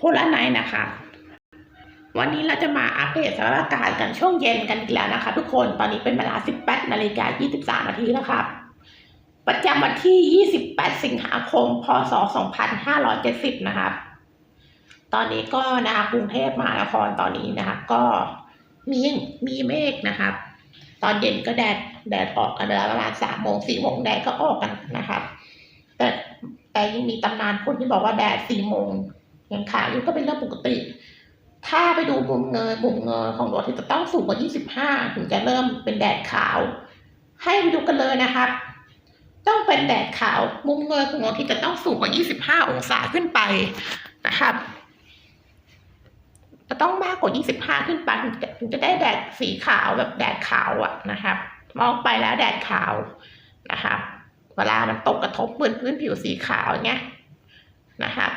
พละไนนะคะ วันนี้เราจะมาอัปเดตสถานการณ์กันช่วงเย็นกันอีกแล้วนะคะ ทุกคนตอนนี้เป็นเวลา 18นาฬิกา23นาทีแล้วครับประจำวันที่ 28 สิงหาคม พศ 2570 นะครับ ตอนนี้ก็นะคะกรุงเทพมหานครตอนนี้นะคะก็มีมีเมฆนะครับ ตอนเย็นก็แดดแดดออกกันเวลาประมาณสามโมงสี่โมงแดดก็ออกกันนะครับ แต่แต่ยังมีตำนานคนที่บอกว่าแดดสี่โมง ยังขายู่ก็เป็นเรื่องปกติ ถ้าไปดูมุมเงยมุมเงยของรถที่จะต้องสูงกว่า 25 ถึงจะเริ่มเป็นแดดขาว ให้ไปดูกันเลยนะครับ ต้องเป็นแดดขาว มุมเงยของรถที่จะต้องสูงกว่า 25 องศาขึ้นไปนะครับจะต้องมากกว่า 25 ขึ้นไปถึงจะได้แดดสีขาวแบบแดดขาวอะนะครับ มองไปแล้วแดดขาวนะครับ เวลามันตกกระทบบนพื้นผิวสีขาวอย่างเงี้ยนะครับ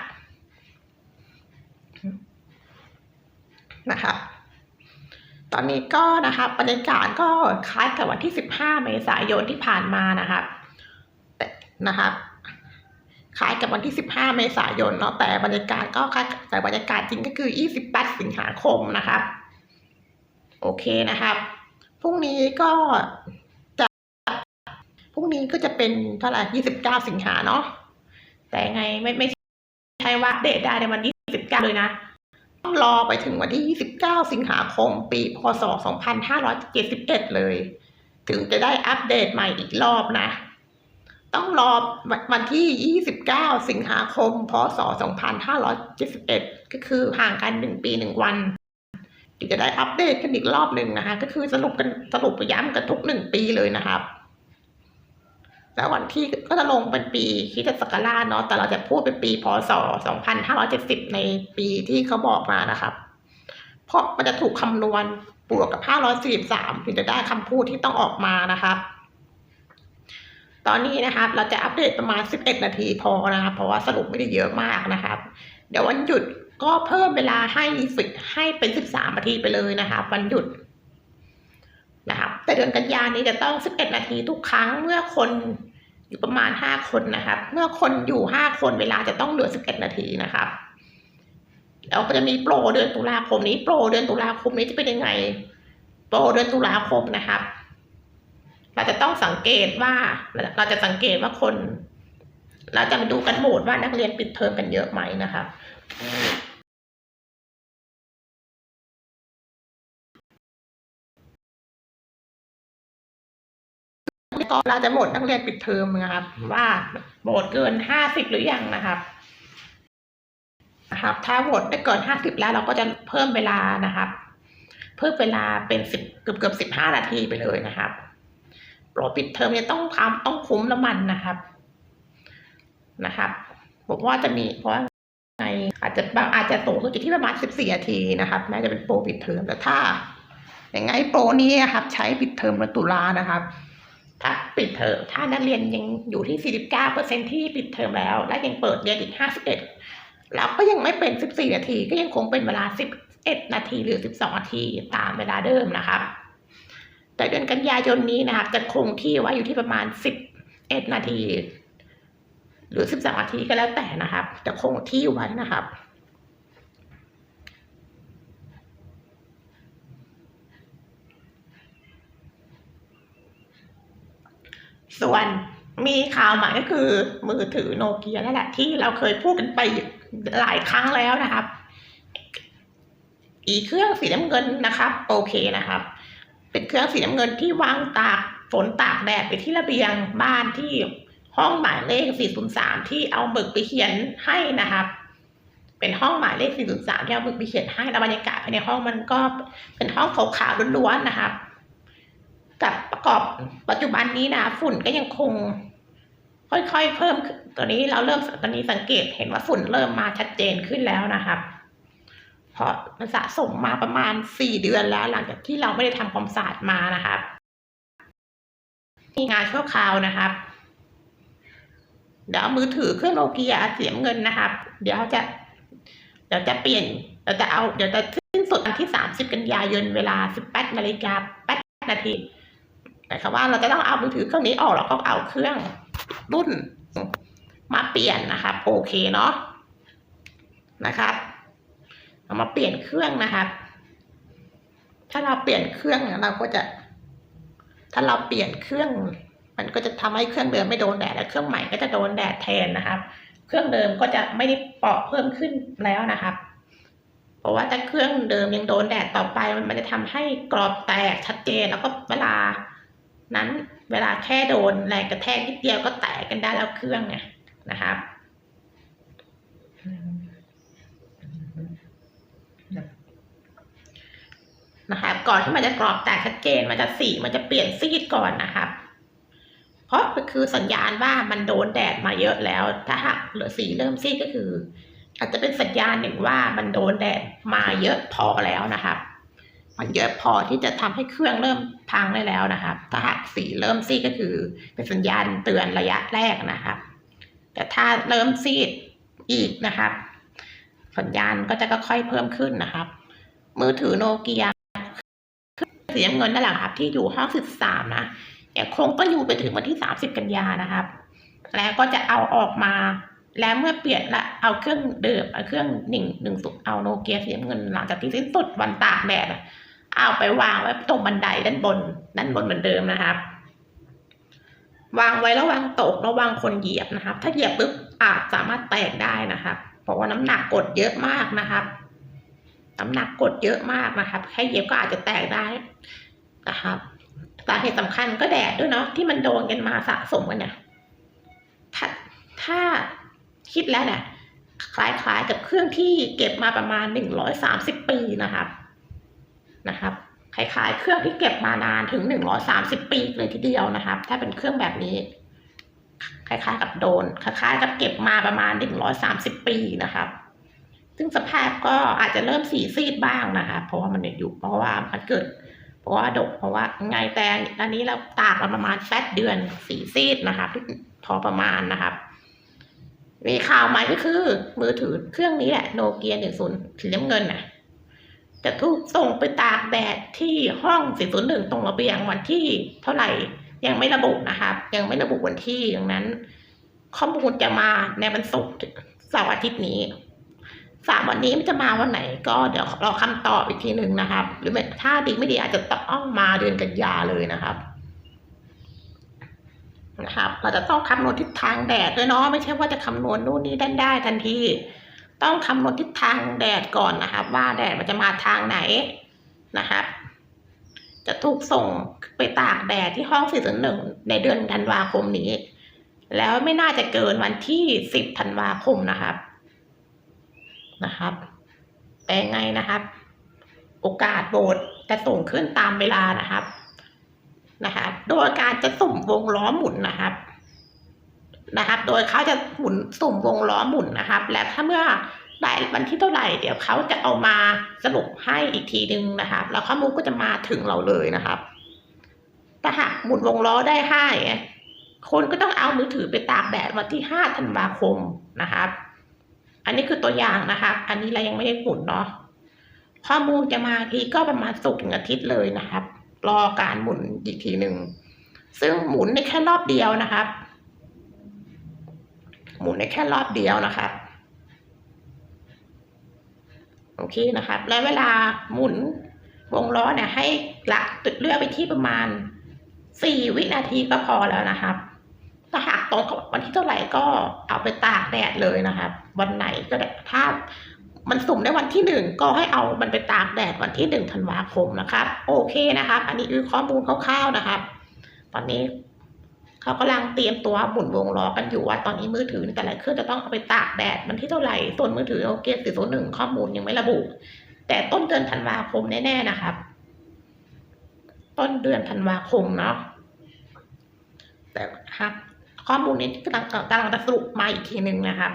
นะครับตอนนี้ก็นะครับบรรยากาศก็คล้ายกับวันที่ 15 เมษายนที่ผ่านมานะครับแต่นะครับคล้ายกับวันที่ 15 เมษายนเนาะแต่บรรยากาศก็คล้ายแต่บรรยากาศจริงก็คือ 28 สิงหาคมนะครับโอเคนะครับพรุ่งนี้ก็จะพรุ่งนี้ก็จะเป็นเท่าไหร่ 29 สิงหาเนาะแต่ยังไงไม่ไม่ใช่ว่าเดตได้ในวันที่29เลยนะ ต้องรอไปถึงวันที่ 29 สิงหาคม ปี พศ 2571 เลย ถึงจะได้อัปเดตใหม่อีกรอบนะ ต้องรอวันที่ 29 สิงหาคม พศ 2571 ก็คือห่างกัน1ปี1วันถึงจะได้อัปเดตกันอีกรอบหนึ่งนะคะ ก็คือสรุปกันสรุปย้ำกันทุก1ปีเลยนะครับ แล้ววันที่ก็จะลงเป็นปีคริสตศักราชเนาะแต่เราจะพูดเป็นปีพศ 2570 ในปีที่เขาบอกมานะครับเพราะมันจะถูกคำนวณบวกกับ 543 ถึงจะได้คำพูดที่ต้องออกมานะครับ ตอนนี้นะครับ เราจะอัปเดตประมาณ 11 นาทีพอนะครับ เพราะว่าสรุปไม่ได้เยอะมากนะครับ เดี๋ยววันหยุดก็เพิ่มเวลาให้ฝึกให้เป็น 13 นาทีไปเลยนะครับ วันหยุด แต่เดือนกันยานี้จะต้อง 11 นาทีทุกครั้งเมื่อคนอยู่ประมาณ 5 คนนะครับ เมื่อคนอยู่ 5 คนเวลาจะต้องเหลือ 11 นาทีนะครับแล้วก็จะมีโปรเดือนตุลาคมนี้ โปรเดือนตุลาคมนี้จะเป็นยังไง โปรเดือนตุลาคมนะครับ เราจะต้องสังเกตว่าเราจะสังเกตว่าคน เราจะมาดูกันโหมดว่านักเรียนปิดเทอมกันเยอะไหมนะครับ ก็เราจะโหมดนักเรียนปิดเทอมนะครับ ว่าโหมดเกินห้าสิบหรือยังนะครับนะครับ ถ้าโหมดได้เกินห้าสิบแล้วเราก็จะเพิ่มเวลานะครับ เพิ่มเวลาเป็นสิบเกือบเกือบสิบห้านาทีไปเลยนะครับโปรปิดเทอมเนี่ยต้องทำต้องคุ้มน้ำมันนะครับนะครับผมว่าจะมีเพราะในอาจจะบางอาจจะสูงสุดอยู่ที่ประมาณสิบสี่นาทีนะครับแม้จะเป็นโปรปิดเทอมแต่ถ้าอย่างไงโปรนี้ครับ ใช้ปิดเทอมเดือนตุลานะครับ ถ้าปิดเทอมถ้านักเรียนยังอยู่ที่ 49เปอร์เซ็นที่ปิดเทอมแล้ว และยังเปิดเรียนอีก 51 แล้วก็ยังไม่เป็น 14 นาที ก็ยังคงเป็นเวลา 11 นาทีหรือ 12 นาทีตามเวลาเดิมนะครับแต่เดือนกันยายนนี้นะครับจะคงที่ไว้อยู่ที่ประมาณ 11 นาที หรือ 12 นาทีก็แล้วแต่นะครับ จะคงที่ไว้นะครับ ส่วนมีข่าวใหม่ก็คือมือถือโนเกียนั่นแหละที่เราเคยพูดกันไปหลายครั้งแล้วนะครับ อีเครื่องสีน้ำเงินนะครับ โอเคนะครับ เป็นเครื่องสีน้ำเงินที่วางตากฝนตากแดดไปที่ระเบียงบ้านที่ห้องหมายเลข 403 ที่เอาหมึกไปเขียนให้นะครับ เป็นห้องหมายเลข 403 ที่เอาหมึกไปเขียนให้แล้วบรรยากาศภายในห้องมันก็เป็นห้องขาวๆล้วนๆนะครับ กอบปัจจุบันนี้นะฝุ่นก็ยังคง ค่อยๆเพิ่มตอนนี้เราเริ่มตอนนี้สังเกตเห็นว่าฝุ่นเริ่มมาชัดเจนขึ้นแล้วนะครับ เพราะมันสะสมมาประมาณสี่เดือนแล้ว หลังจากที่เราไม่ได้ทำความสะอาดมานะครับมีงานชั่วคราวนะครับเดี๋ยวมือถือเครื่องโนเกียเสียเงินนะครับ เดี๋ยวจะเดี๋ยวจะเปลี่ยนเดี๋ยวจะเอาเดี๋ยวจะสิ้นสุดวันที่สามสิบกันยายนเวลาสิบแปดนาฬิกาแปดนาที แต่คำว่าเราจะต้องเอามือถือเครื่องนี้ออกแล้วก็เอาเครื่องรุ่นมาเปลี่ยนนะครับ โอเคเนาะนะครับเอามาเปลี่ยนเครื่องนะครับ ถ้าเราเปลี่ยนเครื่องเนี่ยเราก็จะ ถ้าเราเปลี่ยนเครื่อง มันก็จะทำให้เครื่องเดิมไม่โดนแดดและเครื่องใหม่ก็จะโดนแดดแทนนะครับ เครื่องเดิมก็จะไม่ได้เปราะเพิ่มขึ้นแล้วนะครับเพราะว่าถ้าเครื่องเดิมยังโดนแดดต่อไปมันจะทำให้กรอบแตกชัดเจนแล้วก็เวลา นั้นเวลาแค่โดนแรงกระแทกนิดเดียวก็แตกกันได้แล้วเครื่องเนี่ยนะครับนะครับก่อนที่มันจะกรอบแตกชัดเจนมันจะสีมันจะเปลี่ยนซีดก่อนนะครับ เพราะมันคือสัญญาณว่ามันโดนแดดมาเยอะแล้ว ถ้าหากเหลือสีเริ่มซีดก็คือ อาจจะเป็นสัญญาณหนึ่งว่ามันโดนแดดมาเยอะพอแล้วนะครับ มันเยอะพอที่จะทำให้เครื่องเริ่มพังได้แล้วนะครับ ถ้าหากสีเริ่มซีดก็คือเป็นสัญญาณเตือนระยะแรกนะครับ แต่ถ้าเริ่มซีดอีกนะครับ สัญญาณก็จะค่อยๆเพิ่มขึ้นนะครับ มือถือโนเกียสีน้ำเงินนั่นแหละครับที่อยู่ห้องสิบสามนะยังคงต้องอยู่ไปถึงวันที่สามสิบกันยานะครับ แล้วก็จะเอาออกมา แล้วเมื่อเปลี่ยนละเอาเครื่องเดิมเอาเครื่องหนึ่งหนึ่งสุดเอาโนเกียสีน้ำเงินหลังจากที่สิ้นสุดวันตากแดดอะ เอาไปวางไว้ตรงบันไดด้านบนด้านบนเหมือนเดิมนะครับ วางไว้ระวังตกระวังคนเหยียบนะครับ ถ้าเหยียบปุ๊บอาจสามารถแตกได้นะครับ เพราะว่าน้ำหนักกดเยอะมากนะครับ น้ำหนักกดเยอะมากนะครับแค่เหยียบก็อาจจะแตกได้นะครับสาเหตุสำคัญก็แดดด้วยเนาะที่มันโดนกันมาสะสมกันเนี่ยถ้าถ้าคิดแล้วเนี่ยคล้ายๆกับเครื่องที่เก็บมาประมาณหนึ่งร้อยสามสิบปีนะครับ นะครับคล้ายๆ เครื่องที่เก็บมานานถึงหนึ่งร้อยสามสิบปีเลยทีเดียวนะครับ ถ้าเป็นเครื่องแบบนี้ คล้ายๆ กับโดน คล้ายๆ กับเก็บมาประมาณหนึ่งร้อยสามสิบปีนะครับ ซึ่งสภาพก็อาจจะเริ่มสีซีดบ้างนะคะเพราะว่ามันอยู่เพราะว่ามันเกิด เพราะว่าดกเพราะว่าไงแต่อันนี้เราตากมาประมาณแปดเดือนสีซีดนะคะพอประมาณนะครับมีข่าวใหม่ก็คือ มือถือเครื่องนี้แหละโนเกียหนึ่งศูนย์สีน้ำเงินน่ะ จะถูกส่งไปตากแดดที่ห้องสี่ศูนย์หนึ่งตรงระเบียงวันที่เท่าไหร่ยังไม่ระบุนะครับ ยังไม่ระบุวันที่ดังนั้น ข้อมูลจะมาในวันศุกร์เสาร์อาทิตย์นี้สามวันนี้มันจะมาวันไหน ก็เดี๋ยวรอคำตอบอีกทีหนึ่งนะครับ หรือไม่ถ้าดีไม่ดีอาจจะต้องมาเดือนกันยาเลยนะครับนะครับ เราจะต้องคำนวณทิศทางแดดด้วยเนาะไม่ใช่ว่าจะคำนวณนู่นนี่ได้ได้ทันที ต้องคำนวณทิศทางแดดก่อนนะครับ ว่าแดดมันจะมาทางไหนนะครับ จะถูกส่งไปตากแดดที่ห้อง401ในเดือนธันวาคมนี้ แล้วไม่น่าจะเกินวันที่10ธันวาคมนะครับนะครับแต่ไงนะครับ โอกาสโบสจะส่งขึ้นตามเวลานะครับนะครับโดยการจะสุ่มวงล้อหมุนนะครับ นะครับ โดยเขาจะหมุนสุ่มวงล้อหมุนนะครับ และถ้าเมื่อได้วันที่เท่าไหร่เดี๋ยวเขาจะเอามาสรุปให้อีกทีนึงนะครับ แล้วข้อมูลก็จะมาถึงเราเลยนะครับถ้าหากหมุนวงล้อได้ห้าคนก็ต้องเอามือถือไปตากแดดวันที่ห้าธันวาคมนะครับ อันนี้คือตัวอย่างนะครับ อันนี้เรายังไม่ได้หมุนเนาะข้อมูลจะมาทีก็ประมาณศุกร์ถึงอาทิตย์เลยนะครับ รอการหมุนอีกทีหนึ่งซึ่งหมุนในแค่รอบเดียวนะครับ หมุนในแค่รอบเดียวนะครับโอเคนะครับ แล้วเวลาหมุนวงล้อเนี่ยให้หลักเลือกไปที่ประมาณสี่วินาทีก็พอแล้วนะครับ ถ้าหากตรงกับวันที่เท่าไหร่ก็เอาไปตากแดดเลยนะครับ วันไหนก็ได้ถ้ามันสุ่มได้วันที่หนึ่งก็ให้เอามันไปตากแดดวันที่หนึ่งธันวาคมนะครับ โอเคนะครับ อันนี้คือข้อมูลคร่าวๆนะครับ ตอนนี้ เขากำลังเตรียมตัวหมุนวงล้อกันอยู่ว่าตอนนี้มือถือแต่ละเครื่องจะต้องเอาไปตากแดดวันที่เท่าไหร่ส่วนมือถือโอเคสี่ศูนหนึ่งข้อมูลยังไม่ระบุ แต่ต้นเดือนธันวาคมแน่ๆนะครับ ต้นเดือนธันวาคมเนาะแต่ครับข้อมูลนี้กำลังกำลังจะสรุปมาอีกทีหนึ่งนะครับ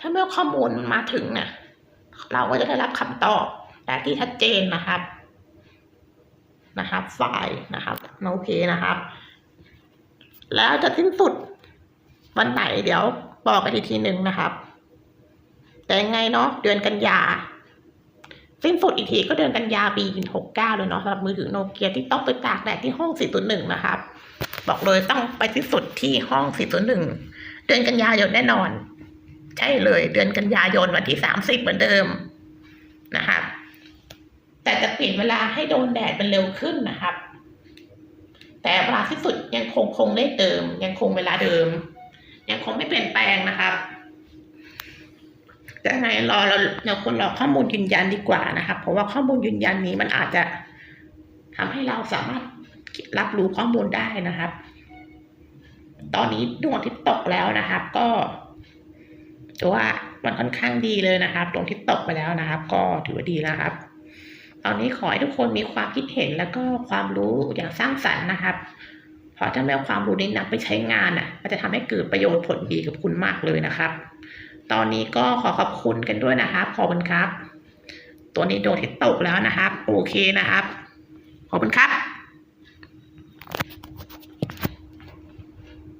ถ้าเมื่อข้อมูลมาถึงเนี่ยเราก็จะได้รับคำตอบแต่ที่ชัดเจนนะครับ นะครับไฟล์นะครับโอเคนะครับ แล้วจะสิ้นสุดวันไหนเดี๋ยวบอกกันอีกทีหนึ่งนะครับ แต่ยังไงเนาะเดือนกันยาสิ้นสุดอีกทีก็เดือนกันยาปีหกเก้าเลยเนาะสำหรับมือถือโนเกียที่ต้องไปตากแดดที่ห้องสี่ตัวหนึ่งนะครับ บอกเลยต้องไปที่สุดที่ห้องสี่ตัวหนึ่งเดือนกันยายนแน่นอน ใช่เลย เดือนกันยายนวันที่สามสิบเหมือนเดิมนะครับแต่จะเปลี่ยนเวลาให้โดนแดดเป็นเร็วขึ้นนะครับ แต่เวลาที่สุดยังคงคงเลขเดิม ยังคงเวลาเดิม ยังคงไม่เปลี่ยนแปลงนะครับแต่ไงรอเราเราควรรอข้อมูลยืนยันดีกว่านะครับเพราะว่าข้อมูลยืนยันนี้มันอาจจะทำให้เราสามารถรับรู้ข้อมูลได้นะครับ ตอนนี้ดวงอาทิตย์ตกแล้วนะครับ ก็ถือว่ามันค่อนข้างดีเลยนะครับดวงอาทิตย์ตกไปแล้วนะครับ ก็ถือว่าดีแล้วครับ ตอนนี้ขอให้ทุกคนมีความคิดเห็นแล้วก็ความรู้อย่างสร้างสรรค์นะครับเพราะถ้าไม่เอาความรู้นี้นำไปใช้งานอะมันจะทำให้เกิดประโยชน์ผลดีกับคุณมากเลยนะครับ ตอนนี้ก็ขอขอบคุณกันด้วยนะครับ ขอบคุณครับ ตัวนี้โดนที่ตกแล้วนะครับ โอเคนะครับ ขอบคุณครับ